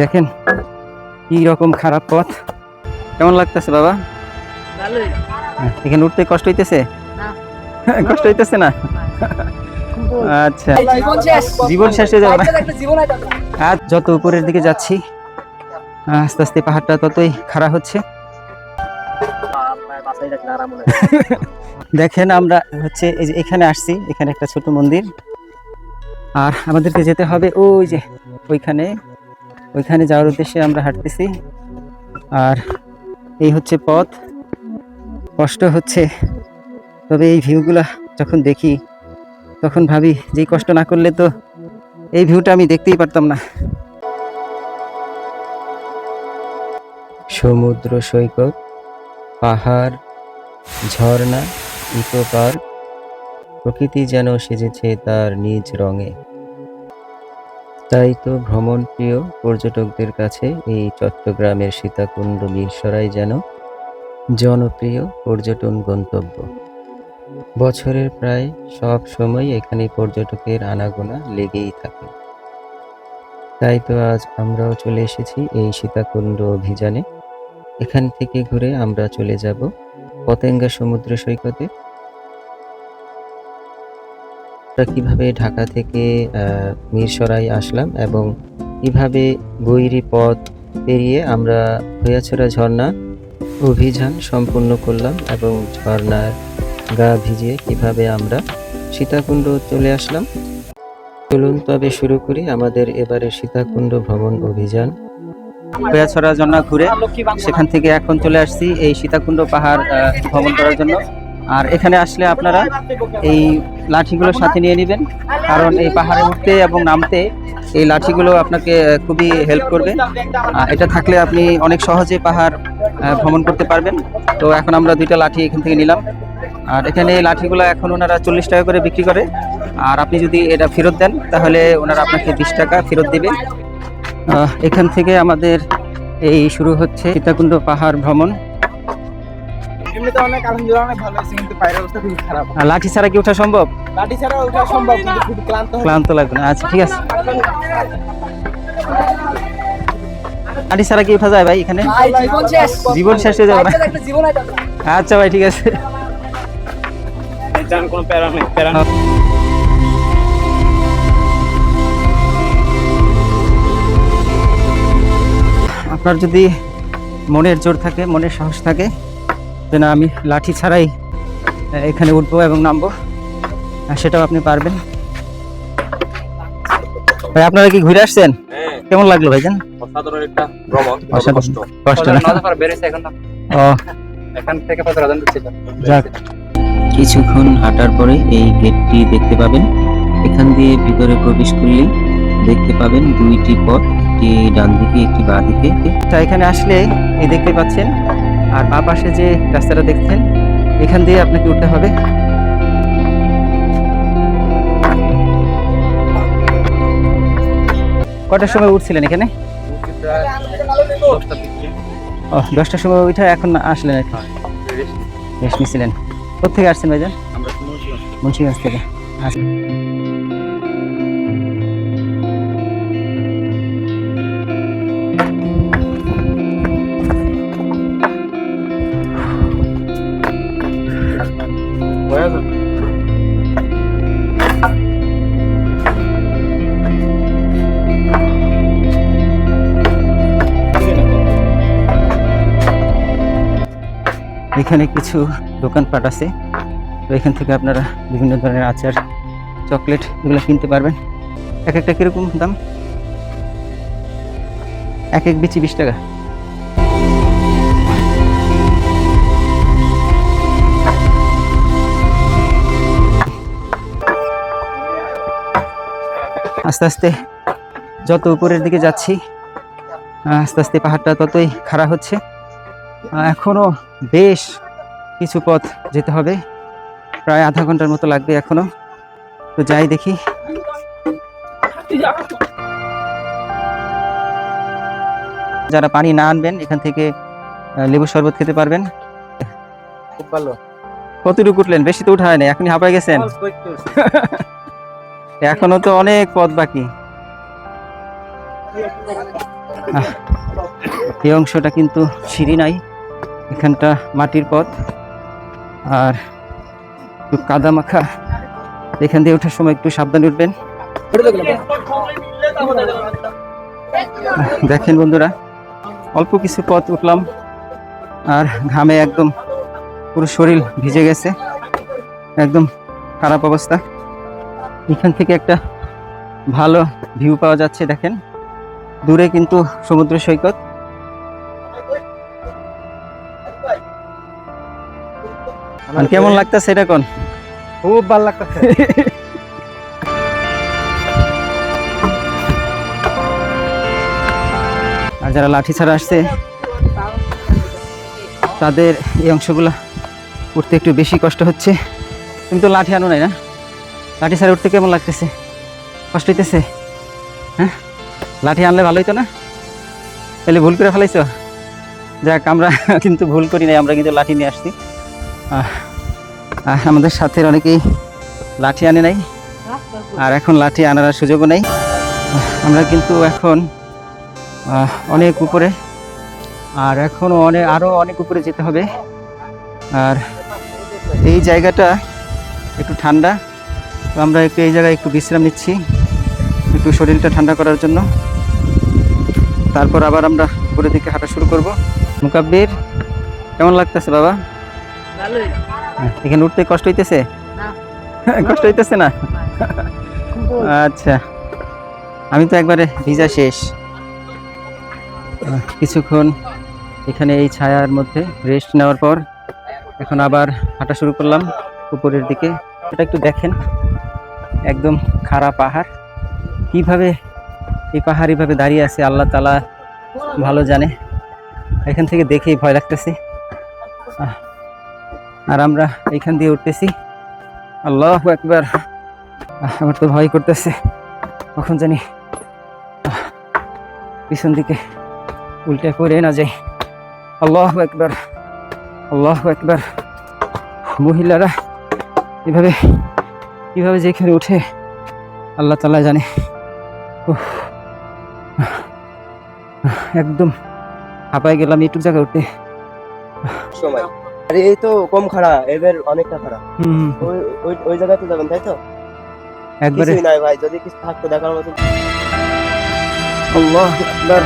দেখেন কি রকম খারাপ পথ। কেমন লাগতেছে বাবা? হ্যাঁ, এখানে উঠতে কষ্ট হইতেছে? না। কষ্ট হইতেছে না? আচ্ছা। জীবন শেষ হয়ে যাবে। আর যত উপরের দিকে যাচ্ছি আস্তে আস্তে পাহাড়টা ততই খাড়া হচ্ছে। দেখেন আমরা হচ্ছে এই যে এখানে আসছি এখানে একটা ছোট মন্দির। আর আমাদেরকে যেতে হবে ওই যে ওইখানে। ওইখানে যাওয়ার উদ্দেশ্যে আমরা হাঁটতেছি। আর এই হচ্ছে পথ। কষ্ট হচ্ছে, তবে এই ভিউগুলা যখন দেখি, তখন ভাবি যে কষ্ট না করলে তো এই ভিউটা আমি দেখতেই পারতাম না। সমুদ্র সৈকত, পাহাড়, ঝর্ণা, ইকো পার্ক, প্রকৃতি যেন সেজেছে তার নিজ রঙে। তাই তো ভ্রমণ প্রিয় পর্যটকদের কাছে এই চট্টগ্রামের সীতাকুণ্ড মিরসরাই যেন জনপ্রিয় পর্যটন গন্তব্য। বছরের প্রায় সব সময় এখানে পর্যটকের আনাগোনা লেগেই থাকে। তাই তো আজ আমরাও চলে এসেছি এই সীতাকুণ্ড অভিযানে। এখান থেকে ঘুরে আমরা চলে যাব পতেঙ্গা সমুদ্র সৈকতে। আমরা কীভাবে ঢাকা থেকে মিরসরাই আসলাম এবং কীভাবে গৈরি পথ পেরিয়ে আমরা ভৈয়াছড়া ঝর্ণা অভিযান সম্পূর্ণ করলাম এবং ঝর্ণার গা ভিজিয়ে কীভাবে আমরা সীতাকুণ্ড চলে আসলাম। চলুন তবে শুরু করি আমাদের এবারে সীতাকুণ্ড ভ্রমণ অভিযান। ভৈয়াছড়া ঝর্ণা ঘুরে সেখান থেকে এখন চলে আসছি এই সীতাকুণ্ড পাহাড় ভ্রমণ করার জন্য। আর এখানে আসলে আপনারা এই লাঠিগুলো সাথে নিয়ে নেবেন। কারণ এই পাহাড়ে উঠতে এবং নামতে এই লাঠিগুলো আপনাকে খুবই হেল্প করবে। এটা থাকলে আপনি অনেক সহজে পাহাড় ভ্রমণ করতে পারবেন। তো এখন আমরা দুইটা লাঠি এখান থেকে নিলাম। আর এখানে এই লাঠিগুলো এখন ওনারা চল্লিশ টাকা করে বিক্রি করে। আর আপনি যদি এটা ফেরত দেন, তাহলে ওনারা আপনাকে বিশ টাকা ফেরত দিবে। এখান থেকে আমাদের এই শুরু হচ্ছে সীতাকুণ্ড পাহাড় ভ্রমণ। এমনিতে অনেক আলহামদুলিল্লাহ অনেক ভালো হয়েছে কিন্তু পায়ের অবস্থা খুবই খারাপ। আর লাঠি ছাড়া কি ওঠা সম্ভব? লাঠি ছাড়া ওঠা সম্ভব কিন্তু খুব ক্লান্ত ক্লান্ত লাগবে না। আচ্ছা ঠিক আছে। লাঠি ছাড়া কি ওঠা যায় ভাই এখানে? জীবন শেষ। জীবন শেষ হয়ে যাবে। না আছে। আচ্ছা ভাই ঠিক আছে। কোনো প্যারা নেই প্যারা আপনার যদি মনের জোর থাকে মনের সাহস থাকে যে না আমি লাঠি ছাড়াই এখানে উঠবো এবং নামবো। সেটাও আপনি পারবেন। ভাই আপনারা কি ঘুরে আসছেন? কেমন লাগল ভাইজান? অসাধারণ একটা ভ্রমণ। কষ্ট। কষ্ট না? এখন। ও। এখান থেকে কত রাজন ঢুকছিল যাক। কিছুক্ষণ হাঁটার পরে এই গেটটি দেখতে পাবেন। এখান দিয়ে ভিতরে প্রবেশ করলেই দেখতে পাবেন দুইটি পথ একটি ডান দিকে একটি বাঁ দিকে। তা এখানে আসলে এই দেখতে পাচ্ছেন আর বাঁ পাশে যে রাস্তাটা দেখছেন, এখান দিয়ে আপনাকে উঠতে হবে। কটার সময় উঠছিলেন এখানে? ও দশটার সময় উঠে এখন আসলেন আর নিয়েছিলেন কোথেকে আসছেন ভাইজান? মুন্সিগঞ্জ থেকে। আচ্ছা এখানে কিছু দোকানপাট আছে। তো এখান থেকে আপনারা বিভিন্ন ধরনের আচার চকলেট এগুলো কিনতে পারবেন। এক একটা কীরকম দাম? এক এক বিচি বিশ টাকা। আস্তে আস্তে যত উপরের দিকে যাচ্ছি আস্তে আস্তে পাহাড়টা ততই খাড়া হচ্ছে। আহ, এখনও বেশ কিছু পথ যেতে হবে। প্রায় আধা ঘণ্টার মতো লাগবে এখনও। তো যাই দেখি। যারা পানি না আনবেন এখান থেকে লেবু শরবত খেতে পারবেন। খুব ভালো। কতটুকু উঠলেন? বেশি তো উঠা হয়নি এখনই হাঁপায় গেছেন। এখনও তো অনেক পথ বাকি। এই অংশটা কিন্তু সিঁড়ি নাই এখানটা মাটির পথ। আর একটু কাদা মাখা এখান দিয়ে ওঠার সময় একটু সাবধানে উঠবেন। দেখেন বন্ধুরা, অল্প কিছু পথ উঠলাম আর ঘামে একদম পুরো শরীর ভিজে গেছে, একদম খারাপ অবস্থা। এখান থেকে একটা ভালো ভিউ পাওয়া যাচ্ছে দেখেন। দূরে কিন্তু সমুদ্র সৈকত। আর কেমন লাগতেছে এটা কোন? খুব ভালো লাগতেছে। আর যারা লাঠি ছাড়া আসছে তাদের এই অংশগুলো উঠতে একটু বেশি কষ্ট হচ্ছে। তুমি তো লাঠি আনো নাই না? লাঠি ছাড়া উঠতে কেমন লাগতেছে? কষ্ট হইতেছে? হ্যাঁ? লাঠি আনলে ভালো হইতো না? তাহলে ভুল করে ফেলাইছো? যাক আমরা কিন্তু ভুল করি নাই আমরা কিন্তু লাঠি নিয়ে আসছি। আমাদের সাথে অনেকেই লাঠি আনে নাই। আর এখন লাঠি আনার সুযোগও নেই। আমরা কিন্তু এখন অনেক উপরে। আর এখনও অনেক আরও অনেক উপরে যেতে হবে। আর এই জায়গাটা একটু ঠান্ডা। তো আমরা একটু এই জায়গায় একটু বিশ্রাম নিচ্ছি। একটু শরীরটা ঠান্ডা করার জন্য। তারপর আবার আমরা উপরের দিকে হাঁটা শুরু করব। মুকাব্বির, কেমন লাগতেছে বাবা? এখানে উঠতে কষ্ট হইতেছে? না। কষ্ট হইতেছে না? আচ্ছা। আমি তো একবারে ভিজা শেষ। কিছুক্ষণ এখানে এই ছায়ার মধ্যে রেস্ট নেওয়ার পর এখন আবার হাঁটা শুরু করলাম উপরের দিকে। এটা একটু দেখেন একদম খাড়া পাহাড়। কীভাবে এই পাহাড় এইভাবে দাঁড়িয়ে আছে আল্লাহ তালা ভালো জানে। এখান থেকে দেখেই ভয় লাগতেছে। আর আমরা এইখান দিয়ে উঠতেছি। আল্লাহ একবার আমার তো ভয় করতেছে। কখন জানি পিছন দিকে উল্টে পড়ে না যাই। আল্লাহ একবার আল্লাহ একবার মহিলারা এভাবে কীভাবে যেখানে উঠে, আল্লাহ তালা জানে। একদম হাঁপায় গেলাম একটু জায়গায় উঠতে। সময়। আরে এই তো কম খাড়া এদের অনেকটা খাড়া। হুম ওই ওই ওই জায়গাতে যাবেন তাই তো? একবারে। কিছুই নাই ভাই যদি কিছু থাকতো দেখার মতো আল্লাহ আকবার।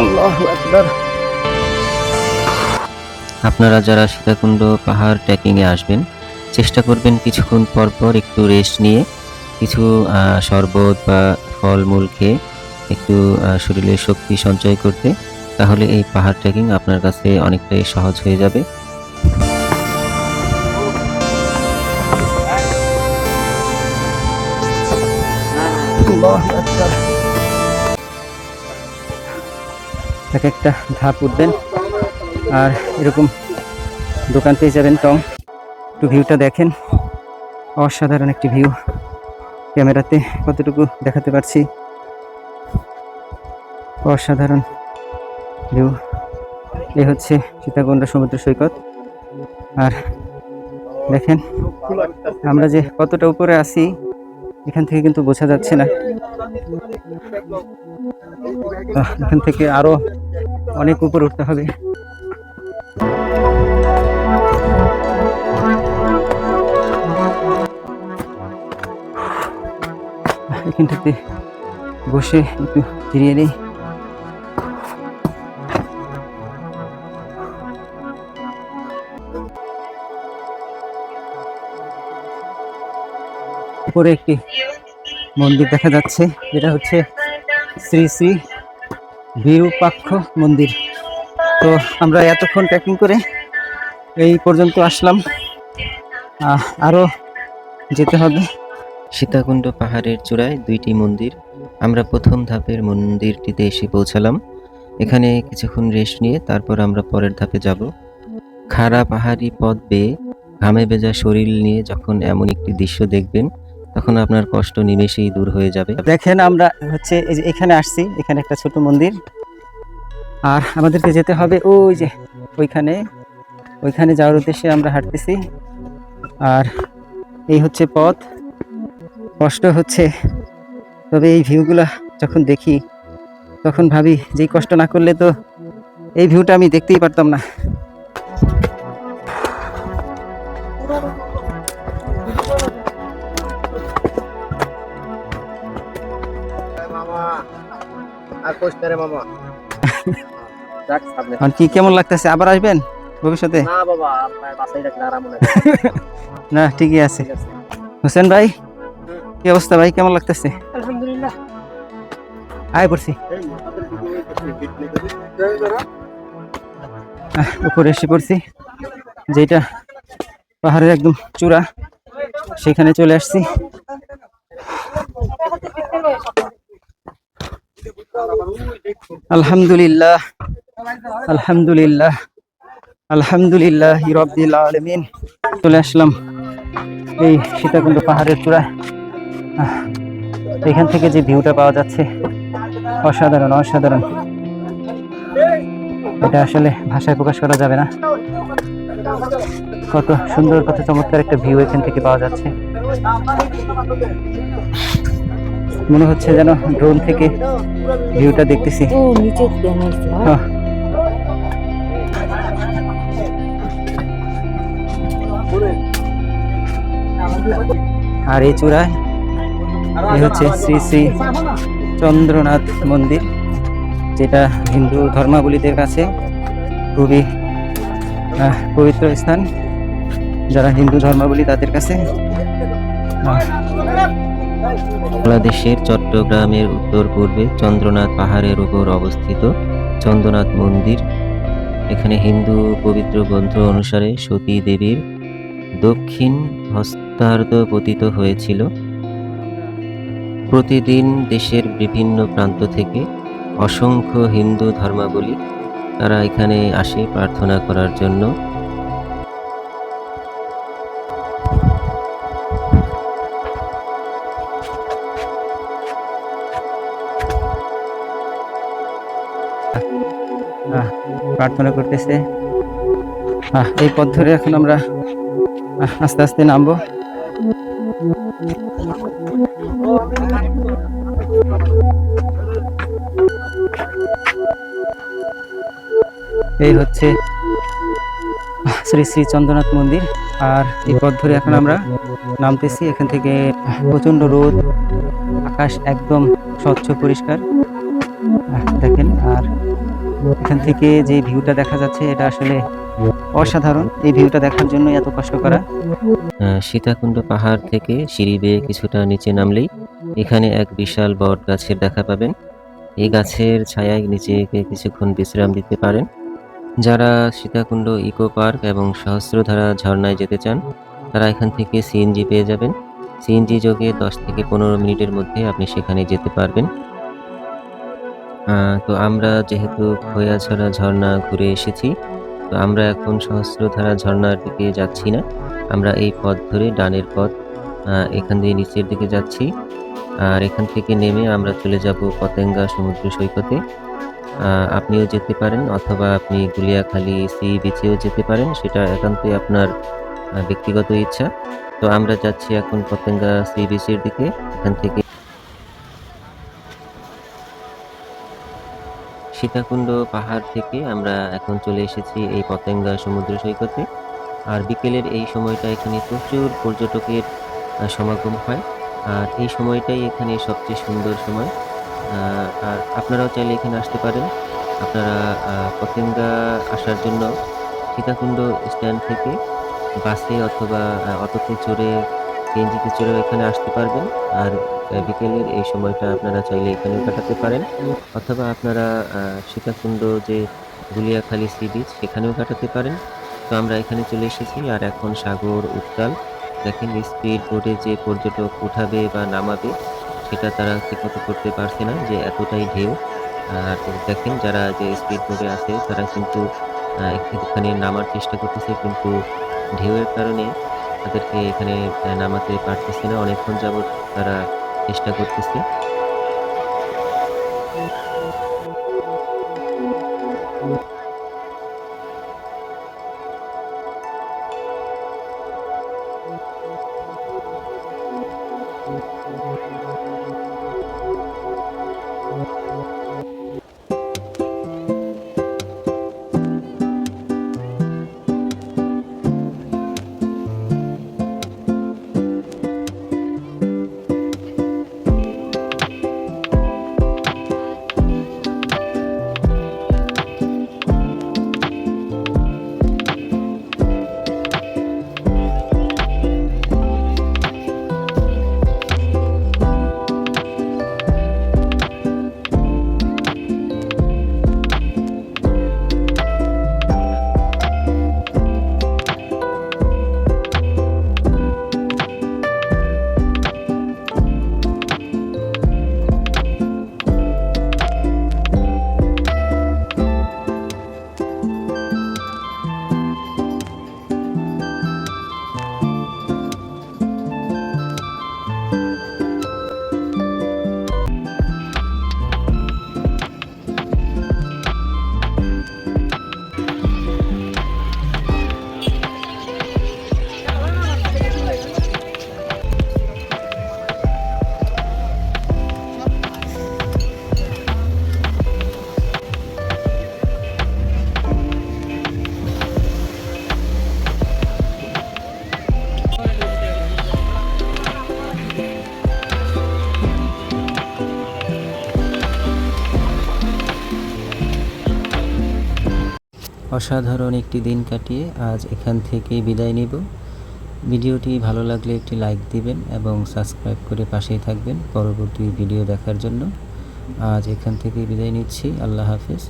আল্লাহ আকবার। আপনারা যারা সীতাকুণ্ড পাহাড় ট্রেকিংয়ে আসবেন চেষ্টা করবেন কিছুক্ষণ পর পর একটু রেস্ট নিয়ে কিছু শরবত বা ফলমূল খেয়ে একটু আহ, শরীরে শক্তি সঞ্চয় করতে। তাহলে এই পাহাড় ট্রেকিং আপনার কাছে অনেকটাই সহজ হয়ে যাবে। এক একটা ধাপ উঠবেন। আর এরকম দোকান পেয়ে যাবেন টং। একটু ভিউটা দেখেন। অসাধারণ একটি ভিউ। ক্যামেরাতে কতটুকু দেখাতে পারছি? অসাধারণ। ভিউ। এ হচ্ছে সীতাকুণ্ড সমুদ্র সৈকত। আর দেখেন, আমরা যে কতটা উপরে আছি, এখান থেকে কিন্তু বোঝা যাচ্ছে না। এখান থেকে আরও অনেক উপরে উঠতে হবে। এখানটাতে বসে একটু জিরিয়ে নেই। উপরে একটি মন্দির দেখা যাচ্ছে যেটা হচ্ছে শ্রী শ্রী বিরূপাক্ষ মন্দির। তো আমরা এতক্ষণ ট্রেকিং করে এই পর্যন্ত আসলাম। আহ, আরও যেতে হবে। সীতাকুণ্ড পাহাড়ের চূড়ায় দুইটি মন্দির। আমরা প্রথম ধাপের মন্দিরটিতে এসে পৌঁছালাম। এখানে কিছুক্ষণ রেস্ট নিয়ে তারপর আমরা পরের ধাপে যাব। খাড়া পাহাড়ি পথ বেয়ে ঘামে ভেজা শরীর নিয়ে যখন এমন একটি দৃশ্য দেখবেন তখন আপনার কষ্ট নিমেষেই দূর হয়ে যাবে। দেখেন আমরা হচ্ছে এই যে এখানে আসছি, এখানে একটা ছোট মন্দির। আর আমাদেরকে যেতে হবে ওই যে ওইখানে। ওইখানে যাওয়ার উদ্দেশ্যে আমরা হাঁটতেছি। আর এই হচ্ছে পথ। কষ্ট হচ্ছে। তবে এই ভিউগুলা যখন দেখি, তখন ভাবি যে কষ্ট না করলে তো এই ভিউটা আমি দেখতেই পারতাম না। আর কোস্টারে মামা যাক সামনে। আর কি কেমন লাগতেছে? আবার আসবেন ভবিষ্যতে? না বাবা আপনার বাসায় রাখলে আরাম মনে না ঠিকই আছে। হোসেন ভাই কি অবস্থা ভাই? কেমন লাগতেছে? আলহামদুলিল্লাহ। আয় পড়ছি। উপরে এসে পড়ছি। যেটা পাহাড়ের একদম চূড়া সেখানে চলে আসছি। আলহামদুলিল্লাহ আলহামদুলিল্লাহ আলহামদুলিল্লাহ রব্বিল আলামিন। চলে আসলাম এই সীতাকুণ্ড পাহাড়ের চূড়ায়। এখান থেকে যে ভিউটা পাওয়া যাচ্ছে, অসাধারণ অসাধারণ। এটা আসলে ভাষায় প্রকাশ করা যাবে না। কত সুন্দর, কত চমৎকার একটা ভিউ এখান থেকে পাওয়া যাচ্ছে। মনে হচ্ছে যেন ড্রোন থেকে ভিউটা দেখতেছি। আহ, আর এই চূড়ায় এই হচ্ছে শ্রী শ্রী চন্দ্রনাথ মন্দির যেটা হিন্দু ধর্মাবলীদের কাছে খুবই আহ, পবিত্র স্থান। যারা হিন্দু ধর্মাবলী তাদের কাছে বাংলাদেশের চট্টগ্রামের উত্তর পূর্বে চন্দ্রনাথ পাহাড়ের উপর অবস্থিত চন্দ্রনাথ মন্দির। এখানে হিন্দু পবিত্র গ্রন্থ অনুসারে সতী দেবীর দক্ষিণ হস্তার্ধ পতিত হয়েছিল। প্রতিদিন দেশের বিভিন্ন প্রান্ত থেকে অসংখ্য হিন্দু ধর্মাবলী তারা এখানে আসে প্রার্থনা করার জন্য। প্রার্থনা করতেছে। এই পথ ধরে এখন আমরা আস্তে আস্তে নামবো। এই হচ্ছে শ্রী শ্রী চন্দ্রনাথ মন্দির। আর এই পথ ধরে এখন আমরা নামতেছি। এখান থেকে প্রচণ্ড রোদ, আকাশ একদম স্বচ্ছ পরিষ্কার। দেখেন, আর এখান থেকে যে ভিউটা দেখা যাচ্ছে, এটা আসলে অসাধারণ। এই ভিউটা দেখার জন্য এত কষ্ট করা। সীতাকুণ্ড পাহাড় থেকে সিঁড়ি বেয়ে কিছুটা নিচে নামলেই এখানে এক বিশাল বট গাছের দেখা পাবেন। এই গাছের ছায়ায় নিচে কিছুক্ষণ বিশ্রাম দিতে পারেন। যারা সীতাকুণ্ড ইকো পার্ক এবং সহস্রধারা ঝর্ণায় যেতে চান, তারা এখান থেকে সিএনজি পেয়ে যাবেন। সিএনজি যোগে দশ থেকে পনেরো মিনিটের মধ্যে আপনি সেখানে যেতে পারবেন। তো আমরা যেহেতু খৈয়াছড়া ঝর্ণা ঘুরে এসেছি, তো আমরা এখন সহস্রধারা ঝর্ণার দিকে যাচ্ছি না। আমরা এই পথ ধরে ডানের পথ এখান দিয়ে নিচের দিকে যাচ্ছি। আর এখান থেকে নেমে আমরা চলে যাব পতেঙ্গা সমুদ্র সৈকতে। আপনিও যেতে পারেন অথবা আপনি গুলিয়াখালী সি বিচেও যেতে পারেন, সেটা একান্তই আপনার ব্যক্তিগত ইচ্ছা। তো আমরা যাচ্ছি এখন পতেঙ্গা সি বিচের দিকে, এখান থেকে সীতাকুণ্ড পাহাড় থেকে আমরা এখন চলে এসেছি এই পতেঙ্গা সমুদ্র সৈকতে। আর বিকেলের এই সময়টা এখানে প্রচুর পর্যটকের সমাগম হয়। আর এই সময়টাই এখানে সবচেয়ে সুন্দর সময়। আর আপনারাও চাইলে এখানে আসতে পারেন। আপনারা পতেঙ্গা আসার জন্য সীতাকুণ্ড স্ট্যান্ড থেকে বাসে অথবা অটোতে চড়ে সিএনজিতে চড়েও এখানে আসতে পারবেন। আর বিকেলের এই সময়টা আপনারা চাইলে এখানেও কাটাতে পারেন। অথবা আপনারা সীতাকুণ্ড যে গুলিয়াখালী সি বিচ, সেখানেও কাটাতে পারেন। তো আমরা এখানে চলে এসেছি। আর এখন সাগর উত্তাল। দেখেন স্পিড বোটে যে পর্যটক উঠাবে বা নামাবে, সেটা তারা ঠিকমতো করতে পারছে না, যে এতটাই ঢেউ। আর দেখেন, যারা যে স্পিড বোটে আছে, তারা কিন্তু এখানে নামার চেষ্টা করতেছে, কিন্তু ঢেউয়ের কারণে তাদেরকে এখানে নামাতে পারতেছি না। অনেকক্ষণ যাবত তারা চেষ্টা করতেছে। অসাধারণ একটি দিন কাটিয়ে আজ এখান থেকে বিদায় নিব। ভিডিওটি ভালো লাগলে একটি লাইক দিবেন এবং সাবস্ক্রাইব করে পাশেই থাকবেন পরবর্তী ভিডিও দেখার জন্য। আজ এখান থেকে বিদায় নিচ্ছি। আল্লাহ হাফেজ।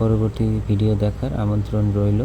পরবর্তী ভিডিও দেখার আমন্ত্রণ রইল।